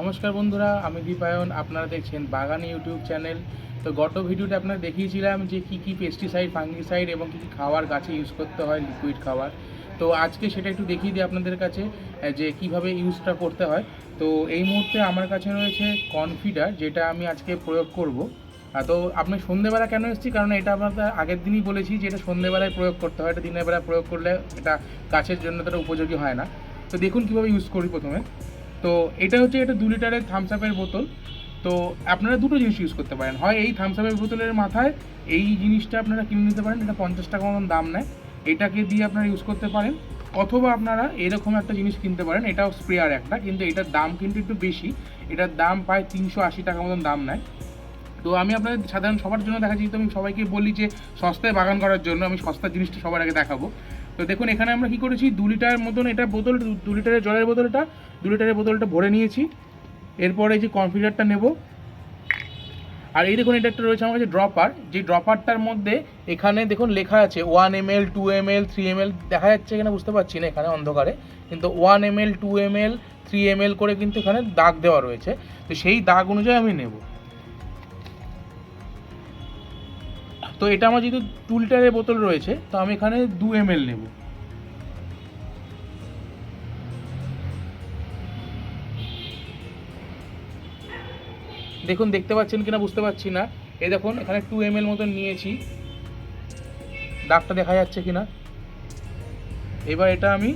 নমস্কার বন্ধুরা, আমি দীপায়ন, আপনারা দেখছেন বাগান ইউটিউব চ্যানেল। তো গত ভিডিওতে আপনারা দেখিয়েছিলাম যে কি কি পেস্টিসাইড ফাঙ্গিসাইড এবং কি কি খাবার গাছে ইউজ করতে হয় লিকুইড খাবার তো আজকে সেটা একটু দেখিয়ে দিই আপনাদের কাছে যে কীভাবে ইউজটা করতে হয়। তো এই মুহূর্তে আমার কাছে রয়েছে কনফিডার যেটা আমি আজকে প্রয়োগ করব। তো আপনি সন্ধেবেলা কেন এসেছি কারণ এটা আপনাদের আগের দিনই বলেছি যে এটা সন্ধেবেলায় প্রয়োগ করতে হয়, এটা দিনের বেলা প্রয়োগ করলে এটা গাছের জন্য তারা উপযোগী হয় না। তো দেখুন কীভাবে ইউজ করি প্রথমে। তো এটা হচ্ছে এটা দু লিটারের থামস আপের বোতল। তো আপনারা দুটো জিনিস ইউজ করতে পারেন। হয় এই থামস আপের বোতলের মাথায় এই জিনিসটা আপনারা কিনে নিতে পারেন, এটা পঞ্চাশ টাকা মতন দাম নেয়। এটাকে দিয়ে আপনারা ইউজ করতে পারেন। অথবা আপনারা এরকম একটা জিনিস কিনতে পারেন, এটাও স্প্রেয়ার একটা, কিন্তু এটার দাম কিন্তু একটু বেশি। এটার দাম প্রায় তিনশো আশি টাকা মতন দাম নেয়। তো আমি আপনাদের সাধারণ সবার জন্য দেখাচ্ছি, তো আমি সবাইকে বলি যে সস্তায় বাগান করার জন্য আমি সস্তার জিনিসটা সবার আগে দেখাবো। তো দেখুন, এখানে আমরা কি করেছি? দু লিটার মতন এটা বোতল, দু- লিটারের জলের বোতলটা, দু লিটারের বোতলটা ভরে নিয়েছি। এরপরে এই যে কনফিডারটা নেব। আর এই দেখুন, এটা একটা রয়েছে আমার কাছে ড্রপার যে ড্রপারটার মধ্যে এখানে দেখুন, লেখা আছে one M L two M L three M L দেখা যাচ্ছে এখানে বুঝতে পারছি না এখানে অন্ধকারে। কিন্তু one M L two M L three M L করে কিন্তু এখানে দাগ দেওয়া রয়েছে। তো সেই দাগ অনুযায়ী আমি নেব। তো এটা আমার যেহেতু টু লিটারের বোতল রয়েছে, তো আমি এখানে দু এম এল নেব। দেখুন, দেখতে পাচ্ছেন কিনা বুঝতে পারছি না। এই দেখুন, এখানে টু এম এল মতন নিয়েছি। দাগটা দেখা যাচ্ছে কিনা? এবার এটা আমি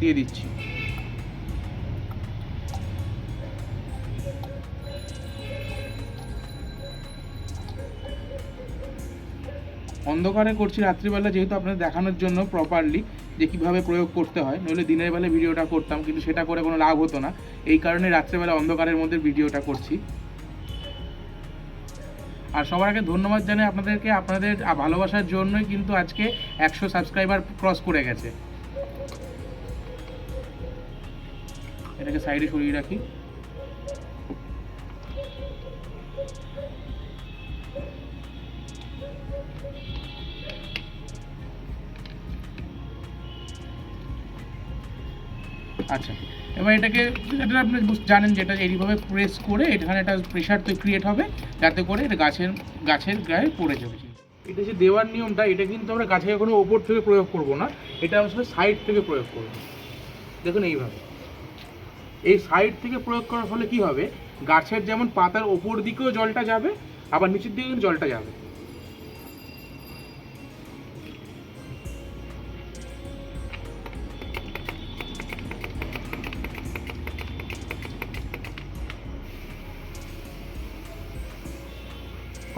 দিয়ে দিচ্ছি। অন্ধকারে করছি রাত্রিবেলা যেহেতু আপনাদের দেখানোর জন্য প্রপারলি যে কীভাবে প্রয়োগ করতে হয়, নইলে দিনের বেলা ভিডিওটা করতাম, কিন্তু সেটা করে কোনো লাভ হতো না। এই কারণে রাত্রেবেলা অন্ধকারের মধ্যে ভিডিওটা করছি। আর সবার আগে ধন্যবাদ জানাই আপনাদেরকে, আপনাদের ভালোবাসার জন্যই কিন্তু আজকে একশো সাবস্ক্রাইবার ক্রস করে গেছে। এটাকে সাইডে সরিয়ে রাখি। আচ্ছা। এবার এটাকে এটা আপনি জানেন যেটা এইভাবে প্রেস করে এখানে একটা প্রেশার তো ক্রিয়েট হবে, যাতে করে এটা গাছের গাছের গায়ে পড়ে যাবে। এটা যে দেওয়ার নিয়মটা, এটা কিন্তু আমরা গাছে কোনো ওপর থেকে প্রয়োগ করব না, এটা আমরা সাইড থেকে প্রয়োগ করব। দেখুন এইভাবে। এই সাইড থেকে প্রয়োগ করার ফলে কি হবে? গাছের যেমন পাতার ওপর দিকেও জলটা যাবে, আবার নিচের দিকে কিন্তু জলটা যাবে।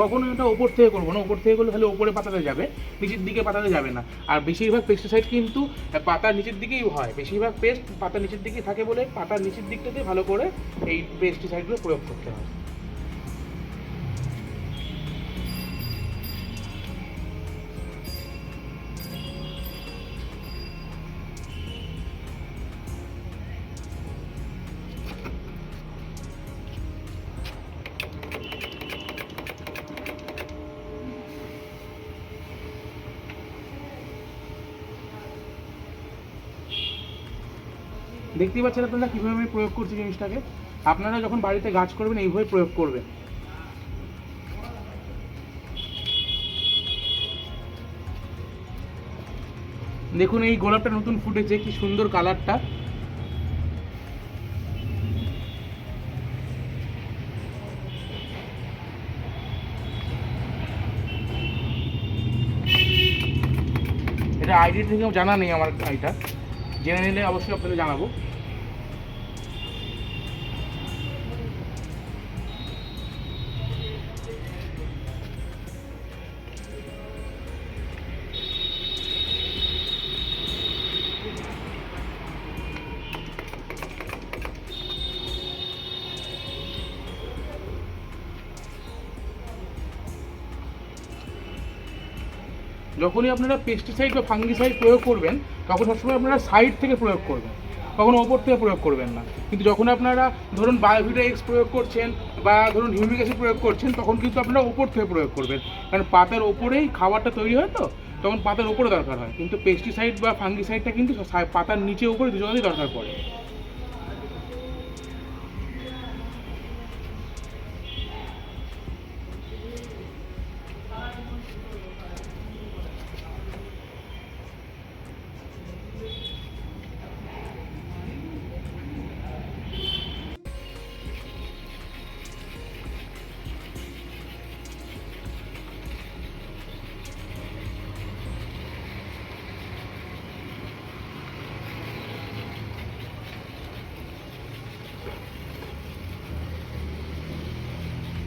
কখনো এটা ওপর থেকে করব না। ওপর থেকে করলে তাহলে ওপরে পাতাতে যাবে, নিচের দিকে পাতাতে যাবে না। আর বেশিরভাগ পেস্টিসাইড কিন্তু পাতার নিচের দিকেই হয়। বেশিরভাগ পেস্ট পাতার নিচের দিকেই থাকে বলে পাতার নিচের দিকটাতে ভালো করে এই পেস্টিসাইডগুলো প্রয়োগ করতে হয়। দেখতেই পাচ্ছেন আপনারা কীভাবে আমি প্রয়োগ করছি জিনিসটাকে? আপনারা যখন বাড়িতে গাছ করবেন, এইভাবে প্রয়োগ করবেন। দেখুন, এই গোলাপটা নতুন ফুটেছে, কি সুন্দর কালারটা। এটা আইডি থেকেও জানা নেই আমার এটা জেনে নিলে অবশ্যই আপনাদের জানাব। যখনই আপনারা পেস্টিসাইড বা ফাঙ্গিসাইড প্রয়োগ করবেন তখন সবসময় আপনারা সাইড থেকে প্রয়োগ করবেন। কখনো ওপর থেকে প্রয়োগ করবেন না। কিন্তু যখন আপনারা ধরুন বায়োভিটা এক্স প্রয়োগ করছেন বা ধরুন হিউমিক অ্যাসিড প্রয়োগ করছেন, তখন কিন্তু আপনারা ওপর থেকে প্রয়োগ করবেন। কারণ পাতার ওপরেই খাবারটা তৈরি হয় তো, তখন পাতার ওপরে দরকার হয়। কিন্তু পেস্টিসাইড বা ফাঙ্গিসাইডটা কিন্তু পাতার নিচে ওপরে দুজনেরই দরকার পড়ে।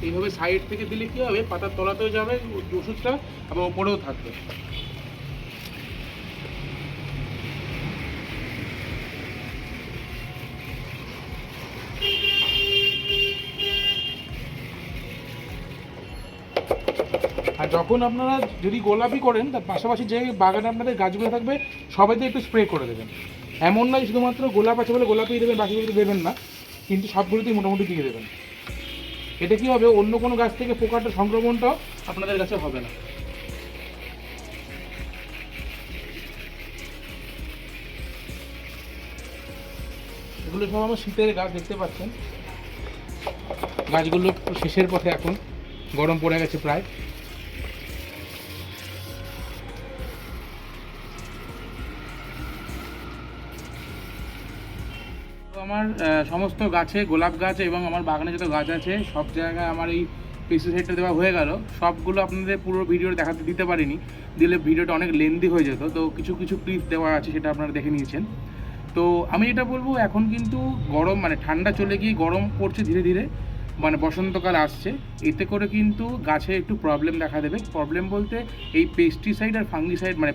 এইভাবে সাইড থেকে দিলে কি হবে? পাতার তলাতেও যাবে, ওষুধটা আবার ওপরেও থাকবে। আর যখন আপনারা যদি গোলাপি করেন, তার পাশাপাশি যে বাগানে আপনাদের গাছগুলো থাকবে সবাইতে একটু স্প্রে করে দেবেন। এমন নয় শুধুমাত্র গোলাপ আছে বলে গোলাপি দেবেন, বাকিগুলো দেবেন না। কিন্তু সবগুলোতেই মোটামুটি দিয়ে দেবেন। এতে কি হবে? অন্য কোনো গাছ থেকে পোকাটা সংক্রমণটাও আপনাদের কাছে হবে না। এগুলো সব আমার শীতের গাছ, দেখতে পাচ্ছেন। গাছগুলো শেষের পথে এখন, গরম পড়ে গেছে প্রায়। আমার সমস্ত গাছে, গোলাপ গাছ এবং আমার বাগানে যত গাছ আছে, সব জায়গায় আমার এই পেস্টিসাইডটা দেওয়া হয়ে গেল। সবগুলো আপনাদের পুরো ভিডিও দেখাতে দিতে পারিনি। দিলে ভিডিওটা অনেক লেন্দি হয়ে যেত। তো কিছু কিছু ক্লিপ দেওয়া আছে, সেটা আপনারা দেখে নিয়েছেন। তো আমি যেটা বলব, এখন কিন্তু গরম মানে ঠান্ডা চলে গিয়ে গরম পড়ছে ধীরে ধীরে। মানে বসন্তকাল আসছে। এতে করে কিন্তু গাছে একটু প্রবলেম দেখা দেবে। প্রবলেম বলতে এই পেস্টিসাইড আর ফাঙ্গিসাইড মানে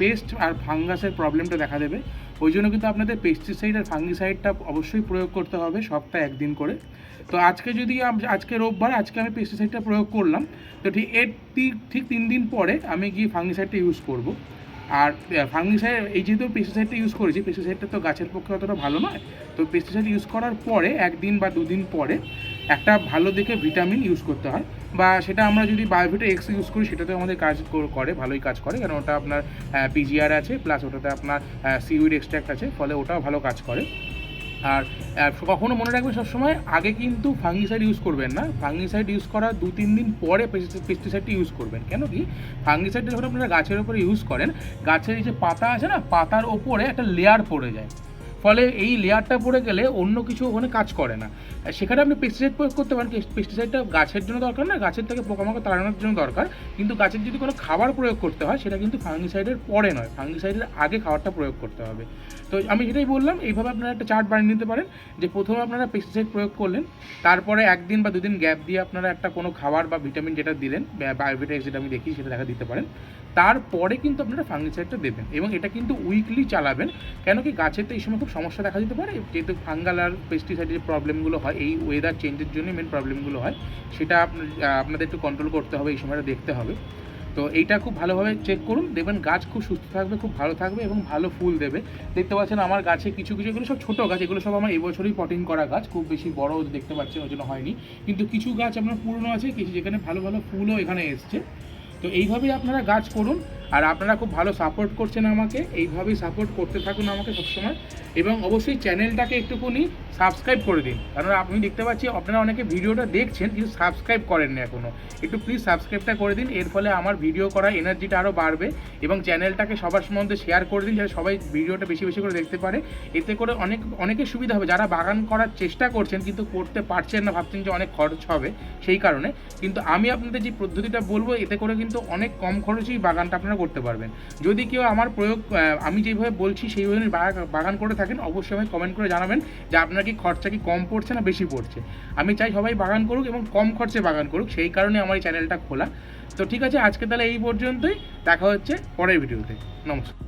পেস্ট আর ফাঙ্গাসের প্রবলেমটা দেখা দেবে। ওই জন্য কিন্তু আপনাদের পেস্টিসাইড আর ফাঙ্গিসাইডটা অবশ্যই প্রয়োগ করতে হবে সপ্তাহে একদিন করে। তো আজকে যদি আজকে রোববার, আজকে আমি পেস্টিসাইডটা প্রয়োগ করলাম। তো ঠিক এর ঠিক তিন দিন পরে আমি গিয়ে ফাঙ্গিসাইডটা ইউজ করব। আর ফাঙ্গিসাইড এই যেহেতু পেস্টিসাইডটা ইউজ করেছি পেস্টিসাইডটা তো গাছের পক্ষে অতটা ভালো নয়। তো পেস্টিসাইড ইউজ করার পরে, একদিন বা দুদিন পরে একটা ভালো দেখে ভিটামিন ইউজ করতে হয় বা সেটা আমরা যদি বায়োভিটা এক্স ইউজ করি সেটাতে আমাদের কাজ করে ভালোই কাজ করে। কারণ ওটা আপনার পিজিআর আছে প্লাস ওটাতে আপনার সিউইড এক্সট্রাক্ট আছে ফলে ওটাও ভালো কাজ করে। আর আহ, কখনো মনে রাখবেন সবসময় আগে কিন্তু ফাঙ্গিসাইড ইউজ করবেন না। ফাঙ্গিসাইড ইউজ করার দু তিন দিন পরে পেস্টিসাইডটি ইউজ করবেন। কেন কি? ফাঙ্গিসাইডটা যখন আপনারা গাছের উপরে ইউজ করেন গাছের যে পাতা আছে না পাতার ওপরে একটা লেয়ার পড়ে যায়। ফলে এই লেয়ারটা পড়ে গেলে অন্য কিছু ওখানে কাজ করে না। সেখানে আপনি পেস্টিসাইড প্রয়োগ করতে পারেন পেস্টিসাইডটা গাছের জন্য দরকার না, গাছের থেকে পোকামাকড় তাড়ানোর জন্য দরকার। কিন্তু গাছের যদি কোনো খাবার প্রয়োগ করতে হয়, সেটা কিন্তু ফাঙ্গিসাইডের পরে নয় ফাঙ্গিসাইডের আগে খাবারটা প্রয়োগ করতে হবে। তো আমি সেটাই বললাম, এইভাবে আপনারা একটা চার্ট বানিয়ে নিতে পারেন, যে প্রথমে আপনারা পেস্টিসাইড প্রয়োগ করলেন, তারপরে একদিন বা দুদিন গ্যাপ দিয়ে আপনারা একটা কোনো খাবার বা ভিটামিন যেটা দিলেন বায়োভিটাক্স যেটা আমি দেখি সেটা দেখা দিতে পারেন। তারপরে কিন্তু আপনারা ফাঙ্গিসাইডটা দেবেন এবং এটা কিন্তু উইকলি চালাবেন, কেন কি গাছের তো এই সময় খুব সমস্যা দেখা দিতে পারে, যেহেতু ফাঙ্গাল আর পেস্টিসাইডের প্রবলেমগুলো হয়, এই ওয়েদার চেঞ্জের জন্য মেন প্রবলেমগুলো হয়। সেটা আপনা- আপনাদের একটু কন্ট্রোল করতে হবে, এই সময়টা দেখতে হবে। তো এইটা খুব ভালোভাবে চেক করুন, দেখবেন গাছ খুব সুস্থ থাকবে, খুব ভালো থাকবে এবং ভালো ফুল দেবে। দেখতে পাচ্ছেন আমার গাছে কিছু কিছু, এগুলো সব ছোটো গাছ, এগুলো সব আমার এবছরই পটিং করা গাছ, খুব বেশি বড় দেখতে পাচ্ছেন ওই জন্য হয়নি। কিন্তু কিছু গাছ আপনার পুরনো আছে, কিছু যেখানে ভালো ভালো ফুলও এখানে এসছে। তো এইভাবেই আপনারা গাছ করুন আর আপনারা খুব ভালো সাপোর্ট করছেন আমাকে, এইভাবেই সাপোর্ট করতে থাকুন আমাকে সবসময়। এবং অবশ্যই চ্যানেলটাকে একটুখানি সাবস্ক্রাইব করে দিন। কারণ আপনি দেখতে পাচ্ছি আপনারা অনেকে ভিডিওটা দেখছেন, কিন্তু সাবস্ক্রাইব করেননি এখনও একটু প্লিজ সাবস্ক্রাইবটা করে দিন, এর ফলে আমার ভিডিও করার এনার্জিটা আরও বাড়বে এবং চ্যানেলটাকে সবার সম্বন্ধে শেয়ার করে দিন, যাতে সবাই ভিডিওটা বেশি বেশি করে দেখতে পারে। এতে করে অনেক অনেকের সুবিধা হবে। যারা বাগান করার চেষ্টা করছেন, কিন্তু করতে পারছেন না, ভাবছেন যে অনেক খরচ হবে সেই কারণে। কিন্তু আমি আপনাদের যে পদ্ধতিটা বলব, এতে করে কিন্তু অনেক কম খরচেই বাগানটা আপনারা করতে পারবেন। যদি কেউ আমার প্রয়োগ আমি যেভাবে বলছি সেইভাবে বাগা- বাগান করে থাকেন, অবশ্যই আমাকে কমেন্ট করে জানাবেন যে আপনার কি খরচা কি কম পড়ছে না বেশি পড়ছে। আমি চাই সবাই বাগান করুক এবং কম খরচে বাগান করুক, সেই কারণে আমার এই চ্যানেলটা খোলা। তো ঠিক আছে, আজকে তাহলে এই পর্যন্তই। দেখা হচ্ছে পরের ভিডিওতে নমস্কার।